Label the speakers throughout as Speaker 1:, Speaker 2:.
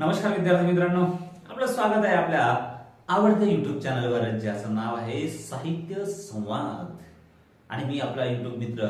Speaker 1: नमस्कार विद्यार्थी मित्रांनो. आपलं स्वागत आहे आपल्या आवडत्या युट्यूब चॅनलवर ज्याचं नाव आहे साहित्य संवाद. आणि मी आपला युट्यूब मित्र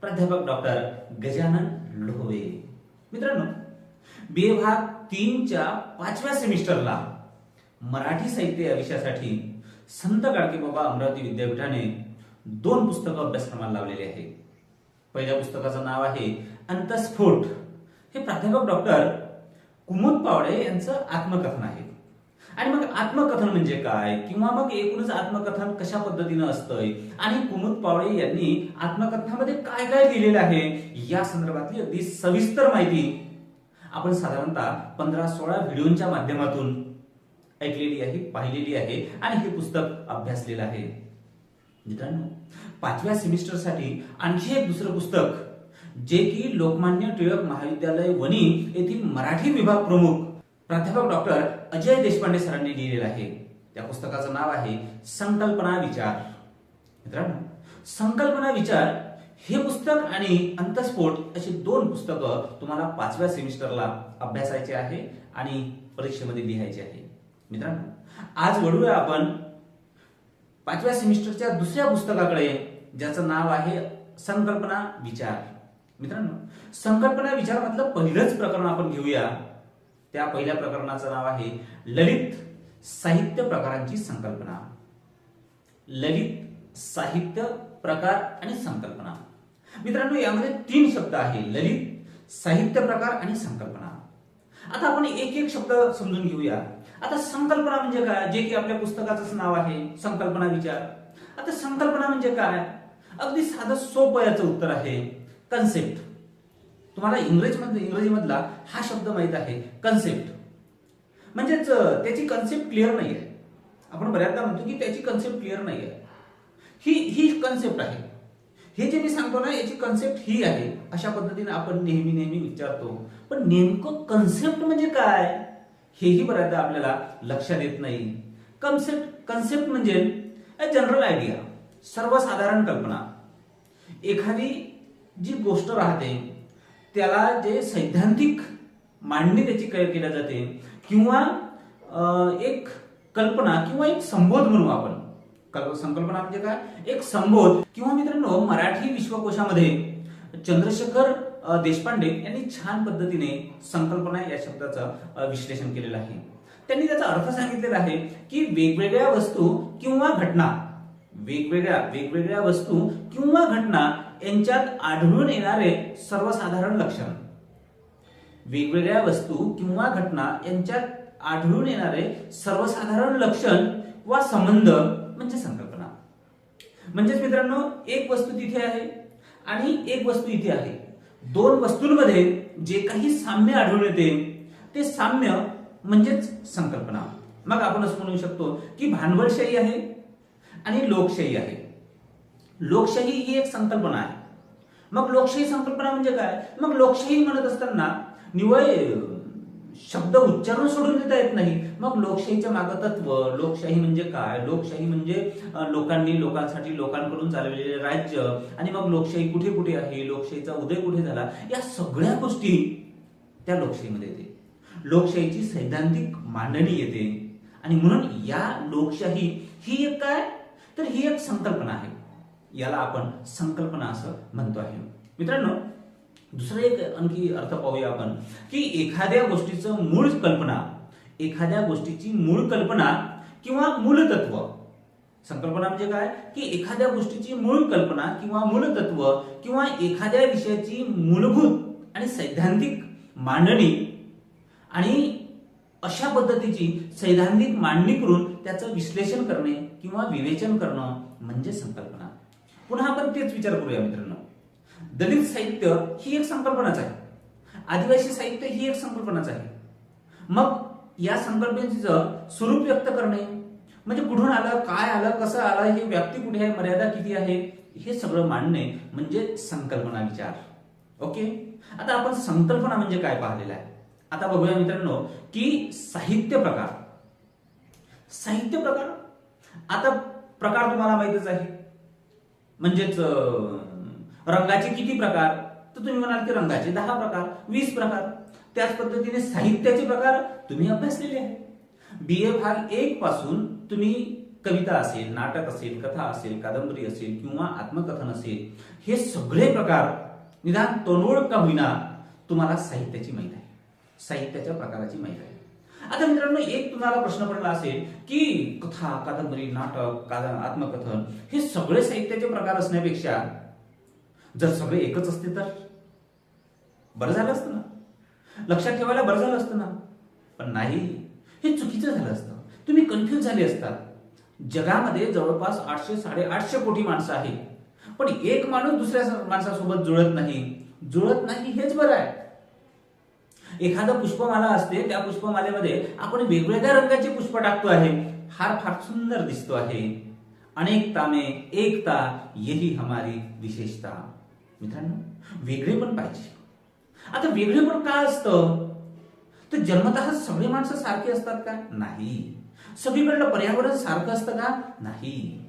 Speaker 1: प्राध्यापक डॉक्टर गजानन लोहवे. मित्रांनो बी ए भाग तीनच्या पाचव्या सेमिस्टरला मराठी साहित्य या विषयासाठी संत गाडगे बाबा अमरावती विद्यापीठाने दोन पुस्तकं अभ्यासक्रमाला लावलेली आहे पहिल्या पुस्तकाचं नाव आहे अंतस्फोट. हे प्राध्यापक डॉक्टर कुमुद पावडे यांचं आत्मकथन आहे. आणि मग आत्मकथन म्हणजे काय? किंवा मग एकूणच आत्मकथन कशा पद्धतीनं असतंय? आणि कुमुद पावडे यांनी आत्मकथनामध्ये काय काय लिहिलेलं आहे? या संदर्भातली अगदी सविस्तर माहिती आपण साधारणतः पंधरा सोळा व्हिडिओच्या माध्यमातून ऐकलेली आहे पाहिलेली आहे आणि हे पुस्तक अभ्यासलेलं आहे. मित्रांनो पाचव्या सेमिस्टरसाठी आणखी एक दुसरं पुस्तक जे की लोकमान्य टिळक महाविद्यालय वणी येथील मराठी विभाग प्रमुख प्राध्यापक डॉक्टर अजय देशपांडे सरांनी लिहिलेलं आहे. त्या पुस्तकाचं नाव आहे संकल्पना विचार. मित्रांनो संकल्पना विचार हे पुस्तक आणि अंतस्फोट अशी दोन पुस्तकं तुम्हाला पाचव्या सेमिस्टरला अभ्यासायचे आहे आणि परीक्षेमध्ये लिहायचे आहे. मित्रांनो आज वळूया आपण पाचव्या सेमिस्टरच्या दुसऱ्या पुस्तकाकडे ज्याचं नाव आहे संकल्पना विचार. मित्रांनो संकल्पना विचार मधलं पहिलंच प्रकरण आपण घेऊया. त्या पहिल्या प्रकरणाचं नाव आहे ललित साहित्य प्रकारांची संकल्पना. ललित साहित्य प्रकार आणि संकल्पना. मित्रांनो यामध्ये तीन शब्द आहे ललित साहित्य प्रकार आणि संकल्पना. आता आपण एक एक शब्द समजून घेऊया. आता संकल्पना म्हणजे काय? जे की आपल्या पुस्तकाचंच नाव आहे संकल्पना विचार. आता संकल्पना म्हणजे काय? अगदी साधं सोपं याचं उत्तर आहे. कन्सेप्ट तुम्हाला इंग्रजीमध्ये इंग्रजीमधला हा शब्द माहीत आहे कन्सेप्ट म्हणजेच त्याची कन्सेप्ट क्लिअर नाही आहे आपण बऱ्याचदा म्हणतो की त्याची कन्सेप्ट क्लिअर नाही आहे ही ही कन्सेप्ट आहे. हे जे मी सांगतो ना याची कन्सेप्ट ही आहे. अशा पद्धतीने आपण नेहमी नेहमी विचारतो. पण नेमकं कन्सेप्ट म्हणजे काय? हेही बऱ्याचदा आपल्याला लक्षात येत नाही. कन्सेप्ट कन्सेप्ट म्हणजे जनरल आयडिया सर्वसाधारण कल्पना. एखादी जी गोष्ट राहते त्याला जे सैद्धांतिक मांडणी त्याची केल्या जाते किंवा एक कल्पना किंवा एक संबोध म्हणू आपण. कल्प- संकल्पना म्हणजे काय? एक संबोध. किंवा मित्रांनो मराठी विश्वकोशामध्ये चंद्रशेखर देशपांडे यांनी छान पद्धतीने संकल्पना या शब्दाचं विश्लेषण केलेलं आहे. त्यांनी त्याचा अर्थ सांगितलेला आहे की वेगवेगळ्या वस्तू किंवा घटना वेगवेगळ्या वेगवेगळ्या वस्तू किंवा घटना यांच्यात आढळून येणारे सर्वसाधारण लक्षण. वेगवेगळ्या वस्तू किंवा घटना यांच्यात आढळून येणारे सर्वसाधारण लक्षण वा संबंध म्हणजे संकल्पना. म्हणजेच मित्रांनो एक वस्तू तिथे आहे आणि एक वस्तू इथे आहे. दोन वस्तूंमध्ये जे काही साम्य आढळून येते ते साम्य म्हणजेच संकल्पना. मग आपण असं म्हणू शकतो की भांडवलशाही आहे आणि लोकशाही आहे. लोकशाही ही एक संकल्पना आहे. मग लोकशाही संकल्पना म्हणजे काय? मग लोकशाही म्हणत असताना निवळ शब्द उच्चारून सोडून देता येत नाही. मग लोकशाहीच्या मागं तत्व लोकशाही म्हणजे काय? लोकशाही म्हणजे लोकांनी लोकांसाठी लोकांकडून चालवलेले राज्य आणि मग लोकशाही कुठे कुठे आहे? लोकशाहीचा उदय कुठे झाला? या सगळ्या गोष्टी त्या लोकशाहीमध्ये येते. लोकशाहीची सैद्धांतिक मांडणी येते. आणि म्हणून या लोकशाही ही एक काय? तर ही एक संकल्पना आहे. याला आपण संकल्पना असं म्हणतो आहे. मित्रांनो दुसरा एक आणखी अर्थ पाहूया आपण की एखाद्या गोष्टीचं मूळ कल्पना एखाद्या गोष्टीची मूळ कल्पना किंवा मूलतत्व. संकल्पना म्हणजे काय? की एखाद्या गोष्टीची मूळ कल्पना किंवा मूलतत्व किंवा एखाद्या विषयाची मूलभूत आणि सैद्धांतिक मांडणी आणि अशा पद्धतीची सैद्धांतिक मांडणी करून त्याचं विश्लेषण करणे किंवा विवेचन करणं म्हणजे संकल्पना. पुन्हा आपण तेच विचार करूया मित्रांनो. दलित साहित्य ही एक संकल्पनाच आहे. आदिवासी साहित्य ही एक संकल्पनाच आहे. मग या संकल्पनेचं स्वरूप व्यक्त करणे म्हणजे कुठून आलं काय आलं कसं आलं हे व्याप्ती कुठे आहे मर्यादा किती आहे हे सगळं मांडणे म्हणजे संकल्पना विचार. ओके? आता आपण संकल्पना म्हणजे काय पाहिलेलं आहे? आता बघूया मित्रांनो की साहित्य प्रकार. साहित्य प्रकार? आता प्रकार तुम्हाला माहितच आहे. म्हणजेच रंगाचे किती प्रकार? तर तुम्ही म्हणाल की रंगाचे दहा प्रकार वीस प्रकार. त्याच पद्धतीने साहित्याचे प्रकार तुम्ही अभ्यासलेले आहे बी ए भाग एक पासून तुम्ही कविता असेल नाटक असेल कथा असेल कादंबरी असेल किंवा आत्मकथन असेल हे सगळे प्रकार निदान तोंडोळ का होईना तुम्हाला साहित्याची माहीत आहे. साहित्याच्या प्रकाराची माहिती आहे. आता मित्रांनो एक तुम्हाला प्रश्न पडला असेल की कथा कादंबरी नाटक काद- आत्मकथन हे सगळे साहित्याचे प्रकार असण्यापेक्षा जर सगळे एकच असते तर? बरं झालं असतं ना? लक्षात ठेवायला बरं झालं असतं ना? पण नाही. हे चुकीचं झालं असतं. तुम्ही कन्फ्युज झाले असतात. जगामध्ये जवळपास आठशे साडेआठशे कोटी माणसं आहेत. पण एक माणूस दुसऱ्या माणसासोबत जुळत नाही. जुळत नाही हेच बरं आहे. एखादं पुष्पमाला असते त्या पुष्पमालेमध्ये आपण वेगवेगळ्या रंगाचे पुष्प टाकतो आहे. हार फार सुंदर दिसतो आहे. अनेकता में एकता यही हमारी विशेषता. मित्रांनो वेगळे पण पाहिजे. आता वेगळे पण काय असतं? तर जन्मतः सगळे माणसं सारखी असतात का? नाही. सगळीकडलं पर्यावरण सारखं असतं का? नाही.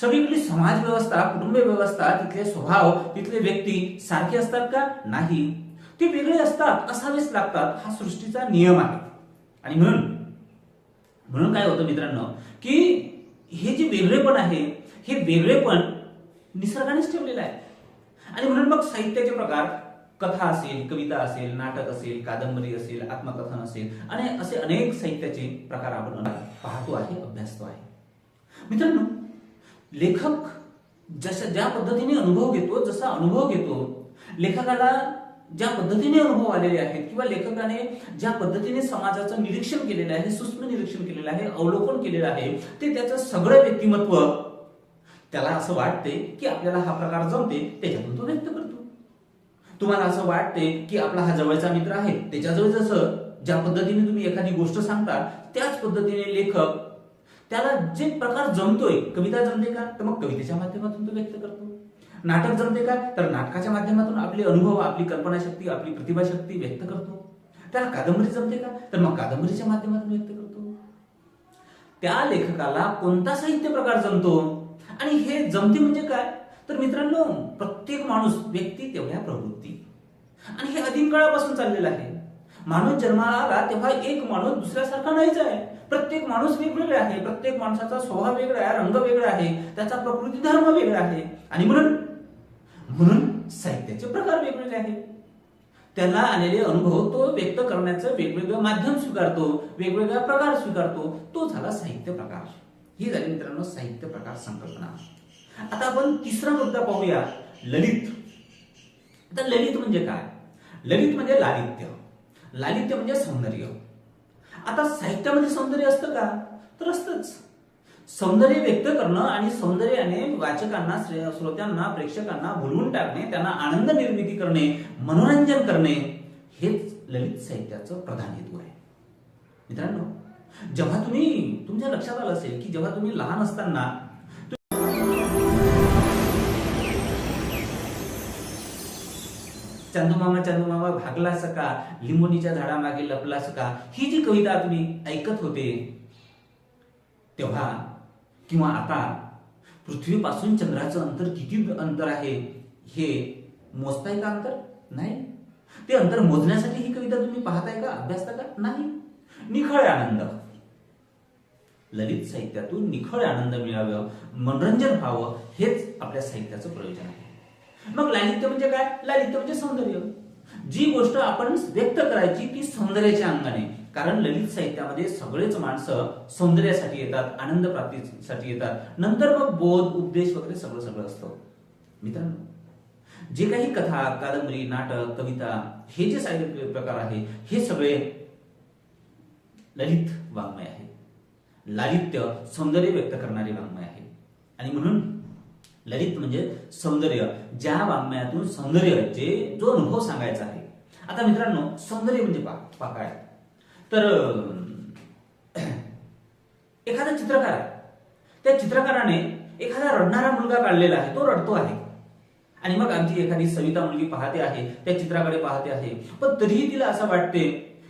Speaker 1: सगळीकडली समाज व्यवस्था कुटुंब व्यवस्था तिथले स्वभाव तिथले व्यक्ती सारखे असतात का? नाही. ते वेगळे असतात असावेच लागतात. हा सृष्टीचा नियम आहे. आणि म्हणून म्हणून काय होतं मित्रांनो की हे जे वेगळेपण आहे हे वेगळेपण निसर्गानेच ठेवलेलं आहे. आणि म्हणून मग साहित्याचे प्रकार कथा असेल कविता असेल नाटक असेल कादंबरी असेल आत्मकथन असेल आणि असे अनेक साहित्याचे प्रकार आपण पाहतो आहे अभ्यासतो आहे. मित्रांनो लेखक जशा ज्या पद्धतीने अनुभव घेतो जसा अनुभव घेतो लेखकाला ज्या पद्धतीने अनुभव आलेले आहेत किंवा लेखकाने ज्या पद्धतीने समाजाचं निरीक्षण केलेलं आहे सूक्ष्म निरीक्षण केलेलं आहे अवलोकन केलेलं आहे ते त्याचं सगळं व्यक्तिमत्व त्याला असं वाटते की आपल्याला हा प्रकार जमते त्याच्यातून तो व्यक्त करतो. तुम्हाला असं वाटते की आपला हा जवळचा मित्र आहे त्याच्याजवळ जसं ज्या पद्धतीने तुम्ही एखादी गोष्ट सांगता त्याच पद्धतीने लेखक त्याला जे प्रकार जमतोय कविता जमते का? तर मग कवितेच्या माध्यमातून तो व्यक्त करतो. नाटक जमते का? तर नाटकाच्या माध्यमातून आपले अनुभव आपली कल्पनाशक्ती आपली प्रतिभाशक्ती व्यक्त करतो. त्याला कादंबरी जमते का? तर मग कादंबरीच्या माध्यमातून व्यक्त करतो. त्या लेखकाला कोणता साहित्य प्रकार जमतो? आणि हे जमते म्हणजे काय? तर मित्रांनो प्रत्येक माणूस व्यक्ती तेवढ्या प्रवृत्ती. आणि हे अधिक काळापासून चाललेलं आहे. माणूस जन्माला आला तेव्हा एक माणूस दुसऱ्यासारखा नाहीच आहे. प्रत्येक माणूस वेगवेगळा आहे. प्रत्येक माणसाचा स्वभाव वेगळा आहे रंग वेगळा आहे त्याचा प्रकृती धर्म वेगळा आहे. आणि म्हणून म्हणून साहित्याचे प्रकार वेगवेगळे आहेत. त्याला आलेले अनुभव तो व्यक्त करण्याचं वेगवेगळं माध्यम स्वीकारतो वेगवेगळा प्रकार स्वीकारतो तो झाला साहित्य प्रकार. ही झाली मित्रांनो साहित्य प्रकार संकल्पना. आता आपण तिसरा मुद्दा पाहूया ललित. आता ललित म्हणजे काय? ललित म्हणजे लालित्य. लालित्य म्हणजे सौंदर्य. आता साहित्यामध्ये सौंदर्य असतं का? तर असतंच. सौंदर्य व्यक्त करणं आणि सौंदर्याने वाचकांना श्रोत्यांना प्रेक्षकांना भुलवून टाकणे त्यांना आनंद निर्मिती करणे मनोरंजन करणे हेच ललित साहित्याचं प्रधान हेतू आहे. मित्रांनो जेव्हा तुम्ही तुमच्या लक्षात आलं असेल की जेव्हा तुम्ही लहान असताना चंदूमामा चंदूमामा भागला सका लिंबोनीच्या झाडामागे लपला सका ही जी कविता तुम्ही ऐकत होते तेव्हा किंवा आता पृथ्वीपासून चंद्राचं अंतर किती अंतर आहे हे मोजताय का अंतर? नाही. ते अंतर मोजण्यासाठी ही कविता तुम्ही पाहताय का? अभ्यासता का नाही. निखळ आनंद. ललित साहित्यातून निखळ आनंद मिळावं मनोरंजन व्हावं हेच आपल्या साहित्याचं प्रयोजन आहे. मग लालित्य म्हणजे काय? लालित्य म्हणजे सौंदर्य. जी गोष्ट आपण व्यक्त करायची ती सौंदर्याच्या अंगाने. कारण ललित साहित्यामध्ये सगळेच माणसं सौंदर्यासाठी येतात आनंद प्राप्तीसाठी येतात. नंतर मग बोध उपदेश वगैरे सगळं सगळं असतं. मित्रांनो जे काही कथा कादंबरी नाटक कविता हे जे साहित्य प्रकार आहे हे सगळे ललित वाङ्मय आहे. लालित्य सौंदर्य व्यक्त करणारे वाङ्मय आहे. आणि म्हणून ललित म्हणजे सौंदर्य ज्या वाङ्मयातून सौंदर्य जे जो अनुभव सांगायचा आहे. आता मित्रांनो सौंदर्य म्हणजे पा पा काय तर एखादा चित्रकार त्या चित्रकाराने एखादा रडणारा मुलगा काढलेला आहे. तो रडतो आहे. आणि मग आमची एखादी सविता मुलगी पाहते आहे त्या चित्राकडे पाहते आहे. पण तरीही तिला असं वाटते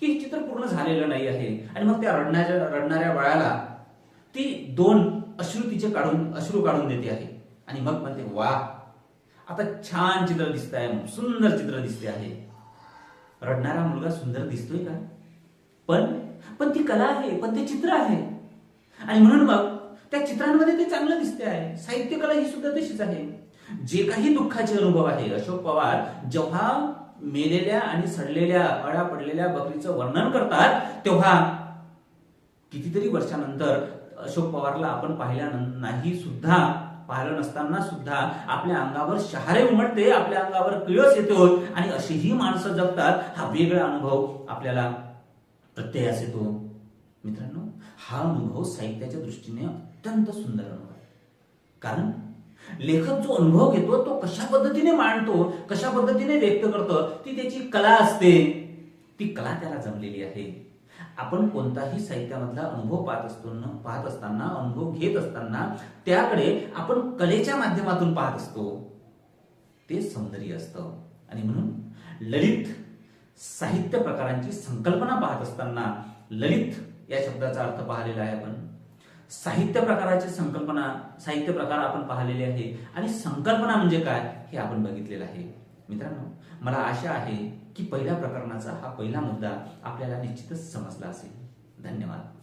Speaker 1: की हे चित्र पूर्ण झालेलं नाही आहे. आणि मग त्या रडण्याच्या रडणाऱ्या बाळाला ती दोन अश्रू तिचे काढून अश्रू काढून देते आहे. आणि मग म्हणते वा आता छान चित्र दिसत आहे सुंदर चित्र दिसते आहे. रडणारा मुलगा सुंदर दिसतोय का? पण पण ती कला आहे पण ते चित्र आहे. आणि म्हणून मग त्या चित्रांमध्ये ते चांगलं दिसते आहे. साहित्य कला ही सुद्धा तशीच आहे. जे काही दुःखाचे अनुभव आहे अशोक पवार जेव्हा मेलेल्या आणि सडलेल्या अळा पडलेल्या बकरीचं वर्णन करतात तेव्हा कितीतरी वर्षानंतर अशोक पवारला आपण पाहिल्या नाही सुद्धा पाहिलं नसताना सुद्धा आपल्या अंगावर शहारे उमटते आपल्या अंगावर किळस येतो आणि अशीही माणसं जगतात हा वेगळा अनुभव आपल्याला प्रत्ययास येतो मित्रांनो हा अनुभव साहित्याच्या दृष्टीने अत्यंत सुंदर अनुभव आहे. कारण लेखक जो अनुभव घेतो तो कशा पद्धतीने मांडतो कशा पद्धतीने व्यक्त करतो ती त्याची कला असते. ती कला त्याला जमलेली आहे. आपण कोणताही साहित्यामधला अनुभव पाहत असतो पाहत असताना अनुभव घेत असताना त्याकडे आपण कलेच्या माध्यमातून पाहत असतो. ते सौंदर्य असतं. आणि म्हणून ललित साहित्य प्रकारांची संकल्पना पाहत असताना ललित या शब्दाचा अर्थ पाहिलेला आहे आपण. साहित्य प्रकाराची संकल्पना साहित्य प्रकार आपण पाहिलेले आहे. आणि संकल्पना म्हणजे काय हे आपण बघितलेलं आहे. मित्रांनो मला आशा आहे की पहिल्या प्रकरणाचा हा पहिला मुद्दा आपल्याला निश्चितच समजला असेल. धन्यवाद.